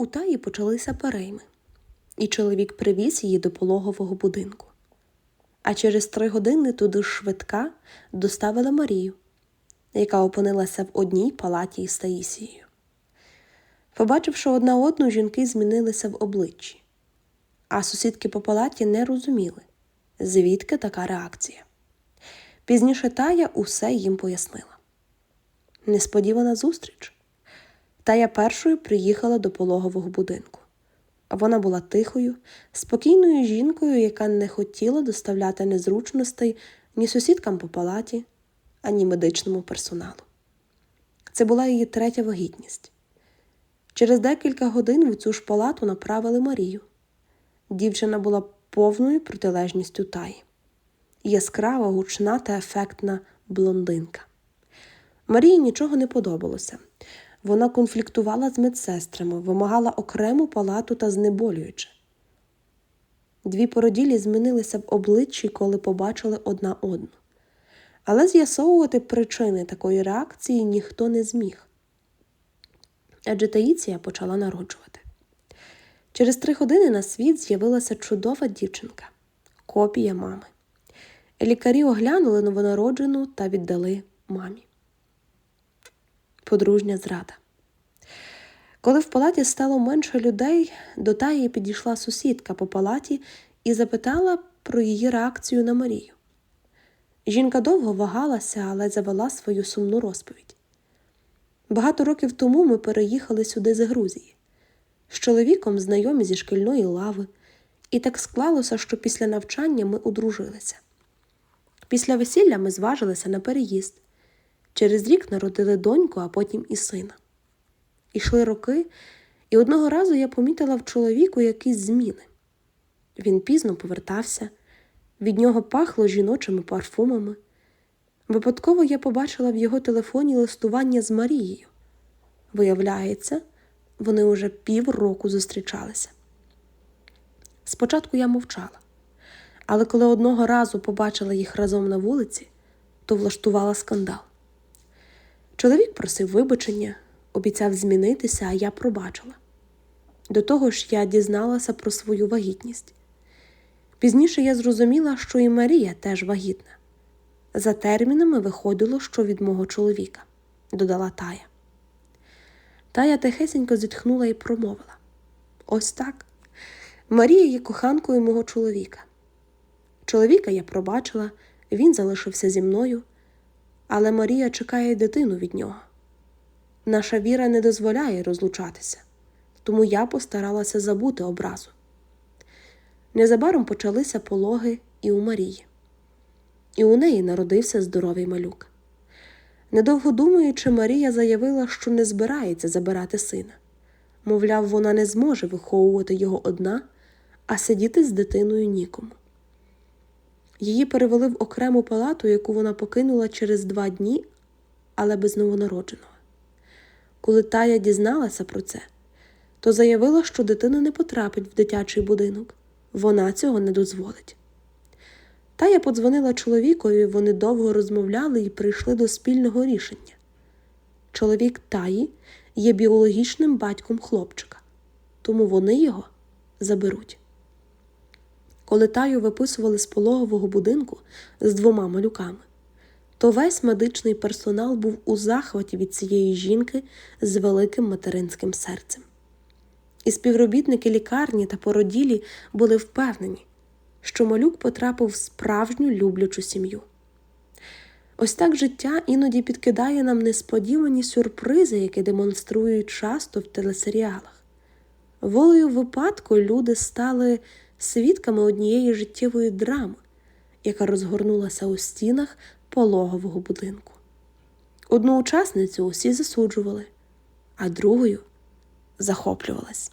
У таї почалися перейми, і чоловік привіз її до пологового будинку. А через три години туди швидка доставила Марію, яка опинилася в одній палаті із Таїсією. Побачивши одна одну, жінки змінилися в обличчі, а сусідки по палаті не розуміли, звідки така реакція. Пізніше Тая усе їм пояснила. Несподівана зустріч. Тая першою приїхала до пологового будинку. Вона була тихою, спокійною жінкою, яка не хотіла доставляти незручностей ні сусідкам по палаті, ані медичному персоналу. Це була її третя вагітність. Через декілька годин в цю ж палату направили Марію. Дівчина була повною протилежністю Таї. Яскрава, гучна та ефектна блондинка. Марії нічого не подобалося. Вона конфліктувала з медсестрами, вимагала окрему палату та знеболююче. Дві породілі змінилися в обличчі, коли побачили одна одну. Але з'ясовувати причини такої реакції ніхто не зміг. Адже Таїція почала народжувати. Через три години на світ з'явилася чудова дівчинка копія мами. Лікарі оглянули новонароджену та віддали мамі. Подружня зрада. Коли в палаті стало менше людей, до Таї підійшла сусідка по палаті і запитала про її реакцію на Марію. Жінка довго вагалася, але завела свою сумну розповідь. Багато років тому ми переїхали сюди з Грузії. З чоловіком знайомі зі шкільної лави, і так склалося, що після навчання ми одружилися. Після весілля ми зважилися на переїзд. Через рік народили доньку, а потім і сина. Ішли роки, і одного разу я помітила в чоловіку якісь зміни. Він пізно повертався, від нього пахло жіночими парфумами. Випадково я побачила в його телефоні листування з Марією. Виявляється, вони уже півроку зустрічалися. Спочатку я мовчала, але коли одного разу побачила їх разом на вулиці, то влаштувала скандал. Чоловік просив вибачення, обіцяв змінитися, а я пробачила. До того ж, я дізналася про свою вагітність. Пізніше я зрозуміла, що і Марія теж вагітна. За термінами виходило, що від мого чоловіка, додала Тая. Тая тихесенько зітхнула і промовила: Ось так. Марія є коханкою мого чоловіка. Чоловіка я пробачила, він залишився зі мною, але Марія чекає дитину від нього. Наша віра не дозволяє розлучатися, тому я постаралася забути образу. Незабаром почалися пологи і у Марії, і у неї народився здоровий малюк. Недовго думаючи, Марія заявила, що не збирається забирати сина. Мовляв, вона не зможе виховувати його одна, а сидіти з дитиною нікому. Її перевели в окрему палату, яку вона покинула через два дні, але без новонародженого. Коли Тая дізналася про це, то заявила, що дитина не потрапить в дитячий будинок, вона цього не дозволить. Тая подзвонила чоловікові, вони довго розмовляли і прийшли до спільного рішення. Чоловік Таї є біологічним батьком хлопчика, тому вони його заберуть. Коли Таю виписували з пологового будинку з двома малюками, то весь медичний персонал був у захваті від цієї жінки з великим материнським серцем. І співробітники лікарні та породілі були впевнені, що малюк потрапив в справжню люблячу сім'ю. Ось так життя іноді підкидає нам несподівані сюрпризи, які демонструють часто в телесеріалах. Волею випадку люди стали свідками однієї життєвої драми, яка розгорнулася у стінах пологового будинку. Одну учасницю усі засуджували, а другою захоплювалась.